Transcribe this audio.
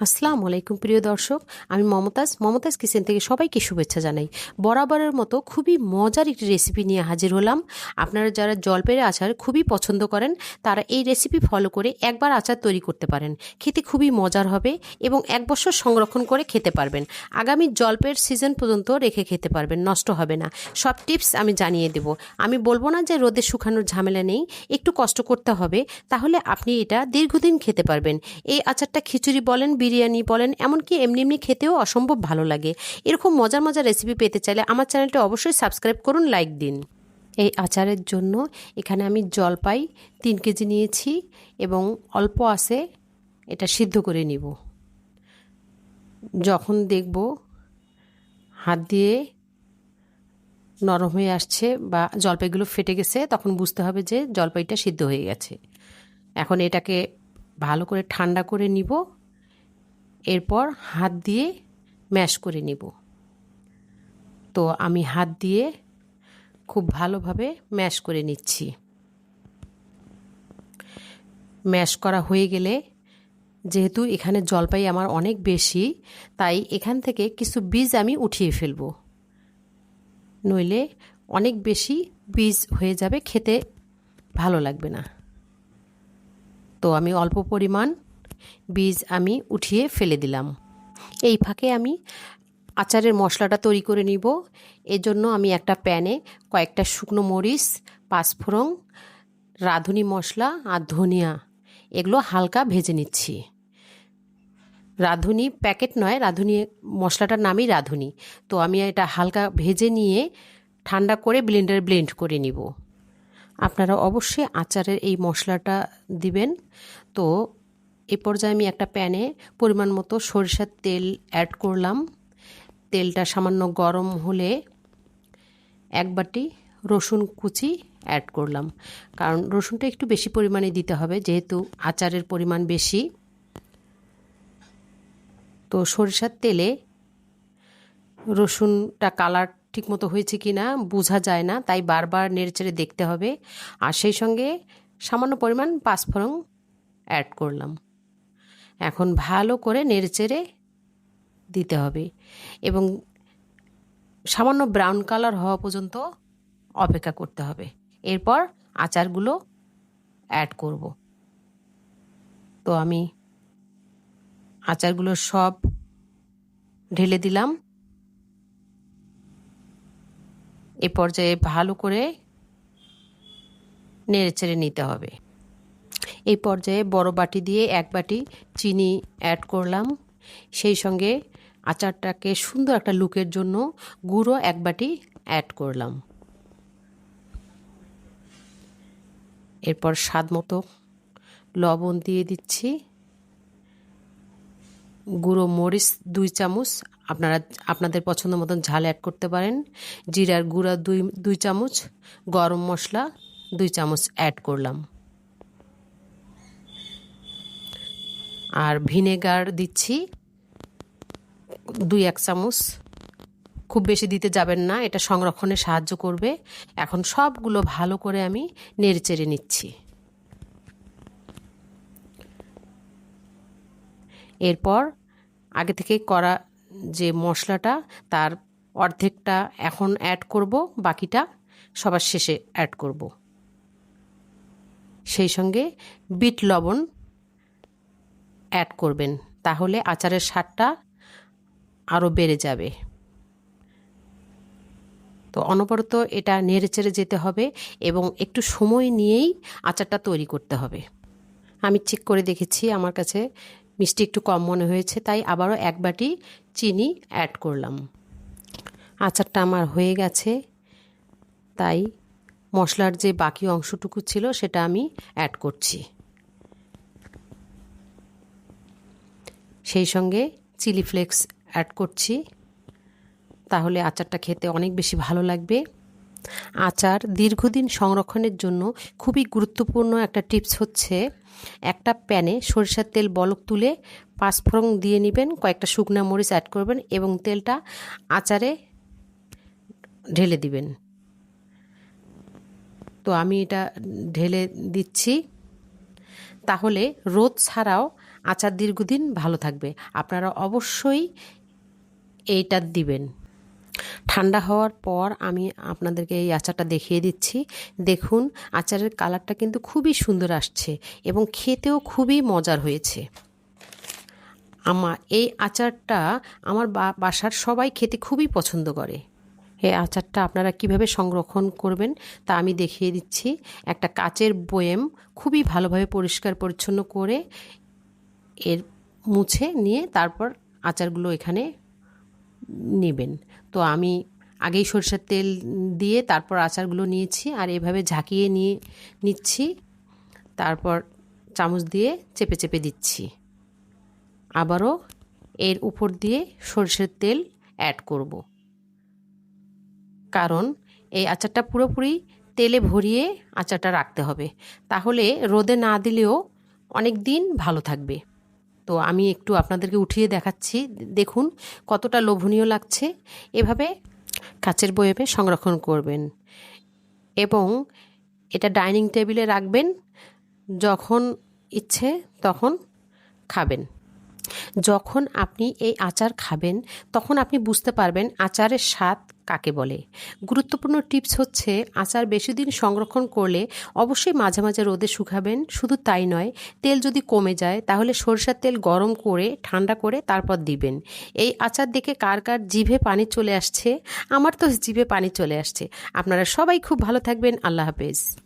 আসসালামু আলাইকুম, প্রিয় দর্শক। আমি মমতাজ। মমতাজ কিচেন থেকে সবাইকে শুভেচ্ছা জানাই। বরাবরের মতো খুবই মজার একটি রেসিপি নিয়ে হাজির হলাম। আপনারা যারা জলপের আচার খুবই পছন্দ করেন, তারা এই রেসিপি ফলো করে একবার আচার তৈরি করতে পারেন। খেতে খুবই মজার হবে এবং এক বছর সংরক্ষণ করে খেতে পারবেন। আগামী জলপের সিজন পর্যন্ত রেখে খেতে পারবেন, নষ্ট হবে না। সব টিপস আমি জানিয়ে দেব। আমি বলব না যে রোদে শুকানোর ঝামেলা নেই, একটু কষ্ট করতে হবে, তাহলে আপনি এটা দীর্ঘদিন খেতে পারবেন। এই আচারটা খিচুড়ি বলেন বিরিয়ানি বলেন, এমনকি এমনি এমনি খেতেও অসম্ভব ভালো লাগে। এরকম মজার মজার রেসিপি পেতে চাইলে আমার চ্যানেলটা অবশ্যই সাবস্ক্রাইব করুন লাইক দিন। এই আচারের জন্য এখানে আমি জলপাই তিন কেজি নিয়েছি এবং অল্প আছে, এটা সিদ্ধ করে নিব। যখন দেখব হাত দিয়ে নরম হয়ে আসছে বা জলপাইগুলো ফেটে গেছে, তখন বুঝতে হবে যে জলপাইটা সিদ্ধ হয়ে গেছে। এখন এটাকে ভালো করে ঠান্ডা করে নিব। এরপর হাত দিয়ে ম্যাশ করে নিব। তো আমি হাত দিয়ে খুব ভালোভাবে ম্যাশ করে নিচ্ছি। ম্যাশ করা হয়ে গেলে যেহেতু এখানে জলপাই আমার অনেক বেশি, তাই এখান থেকে কিছু বীজ আমি উঠিয়ে ফেলব। নইলে অনেক বেশি বীজ হয়ে যাবে, খেতে ভালো লাগবে না। তো আমি অল্প পরিমাণ বীজ আমি উঠিয়ে ফেলে দিলাম। এই ফাঁকে আমি আচারের মশলাটা তৈরি করে নিব। এজন্য আমি একটা প্যানে কয়েকটা শুকনো মরিচ পাঁচফোড়ন রাঁধুনি মশলা আর ধনিয়া, এগুলো হালকা ভেজে নিচ্ছি। রাঁধুনি প্যাকেট নয়, রাঁধুনি মশলাটার নামই রাঁধুনি। তো আমি এটা হালকা ভেজে নিয়ে ঠান্ডা করে ব্লেন্ডার ব্লেন্ড করে নিব। আপনারা অবশ্যই আচারের এই মশলাটা দিবেন। তো এ পর্যায়ে আমি একটা প্যানে পরিমাণ মতো সরিষার তেল অ্যাড করলাম। তেলটা সামান্য গরম হলে এক বাটি রসুন কুচি অ্যাড করলাম। কারণ রসুনটা একটু বেশি পরিমাণে দিতে হবে, যেহেতু আচারের পরিমাণ বেশি। তো সরিষার তেলে রসুনটা কালার ঠিকমতো হয়েছে কি না বোঝা যায় না, তাই বারবার নেড়েচেড়ে দেখতে হবে। আর সেই সঙ্গে সামান্য পরিমাণ পাঁচফোড়ন অ্যাড করলাম। এখন ভালো করে নেড়েচেড়ে দিতে হবে এবং সামান্য ব্রাউন কালার হওয়া পর্যন্ত অপেক্ষা করতে হবে। এরপর আচারগুলো অ্যাড করব। তো আমি আচারগুলো সব ঢেলে দিলাম। এ পর্যায়ে ভালো করে নেড়েচেড়ে নিতে হবে। এই পর্যায়ে বড় বাটি দিয়ে এক বাটি চিনি অ্যাড করলাম। সেই সঙ্গে আচারটাকে সুন্দর একটা লুকের জন্য গুঁড়ো এক বাটি অ্যাড করলাম। এরপর স্বাদ মতো লবণ দিয়ে দিচ্ছি। গুঁড়ো মরিচ দুই চামচ, আপনারা, আপনাদের পছন্দ মতন ঝাল অ্যাড করতে পারেন। জিরার গুঁড়া দুই দুই চামচ, গরম মশলা দুই চামচ অ্যাড করলাম। আর ভিনেগার দিচ্ছি। দুই এক চামচ। খুব বেশি দিতে যাবেন না, এটা সংরক্ষণে সাহায্য করবে। এখন সবগুলো ভালো করে আমি নেড়েচেড়ে নিচ্ছি। এরপর আগে থেকে করা যে মশলাটা, তার অর্ধেকটা এখন অ্যাড করব, বাকিটা সবার শেষে অ্যাড করব। সেই সঙ্গে বিট লবণ অ্যাড করবেন, তাহলে আচারের স্বাদটা আরও বেড়ে যাবে। তো অনবরত এটা নেড়ে চেড়ে যেতে হবে এবং একটু সময় নিয়েই আচারটা তৈরি করতে হবে। আমি চেক করে দেখেছি, আমার কাছে মিষ্টি একটু কম মনে হয়েছে, তাই আবারও এক বাটি চিনি অ্যাড করলাম। আচারটা আমার হয়ে গেছে, তাই মশলার যে বাকি অংশটুকু ছিল সেটা আমি অ্যাড করছি। সেই সঙ্গে চিলি ফ্লেক্স অ্যাড করছি। তাহলে আচারটা খেতে অনেক বেশি ভালো লাগবে। আচার দীর্ঘদিন সংরক্ষণের জন্য খুবই গুরুত্বপূর্ণ একটা টিপস হচ্ছে, একটা প্যানে সরিষার তেল বলক তুলে পাঁচফোড়ন দিয়ে নেবেন, কয়েকটা শুকনো মরিচ অ্যাড করবেন এবং তেলটা আচারে ঢেলে দিবেন। তো আমি এটা ঢেলে দিচ্ছি। তাহলে রোদ ছাড়াও আচার দীর্ঘদিন ভালো থাকবে। আপনারা অবশ্যই এইটা দিবেন। ঠান্ডা হওয়ার পর আমি আপনাদেরকে এই আচারটা দেখিয়ে দিচ্ছি। দেখুন, আচারের কালারটা কিন্তু খুবই সুন্দর আসছে এবং খেতেও খুবই মজার হয়েছে। আমার এই আচারটা আমার বাসার সবাই খেতে খুবই পছন্দ করে। এই আচারটা আপনারা কীভাবে সংরক্ষণ করবেন তা আমি দেখিয়ে দিচ্ছি। একটা কাচের বয়েম খুবই ভালোভাবে পরিষ্কার পরিচ্ছন্ন করে এর মুছে নিয়ে তারপর আচারগুলো এখানে নেবেন। তো আমি আগেই সরষের তেল দিয়ে তারপর আচারগুলো নিয়েছি আর এভাবে ঝাঁকিয়ে নিয়ে নিচ্ছি। তারপর চামচ দিয়ে চেপে চেপে দিচ্ছি। আবারও এর উপর দিয়ে সরষের তেল অ্যাড করব। কারণ এই আচারটা পুরোপুরি তেলে ভরিয়ে আচারটা রাখতে হবে। তাহলে রোদে না দিলেও অনেক দিন ভালো থাকবে। তো আমি একটু আপনাদেরকে উঠিয়ে দেখাচ্ছি। দেখুন কতটা লোভনীয় লাগছে। এভাবে কাচের বয়েমে সংরক্ষণ করবেন এবং এটা ডাইনিং টেবিলে রাখবেন। যখন ইচ্ছে তখন খাবেন। যখন আপনি এই আচার খাবেন, তখন আপনি বুঝতে পারবেন আচারের স্বাদ কাকে বলে। গুরুত্বপূর্ণ টিপস হচ্ছে আচার বেশি দিন সংরক্ষণ করলে অবশ্যই মাঝে মাঝে রোদে শুকাবেন। শুধু তাই নয়, তেল যদি কমে যায়, তাহলে সরষের তেল গরম করে, ঠান্ডা করে তারপর দিবেন। এই আচার দেখে কার কার জিভে পানি চলে আসছে? আমার তো জিভে পানি চলে আসছে। আপনারা সবাই খুব ভালো থাকবেন। আল্লাহ হাফেজ।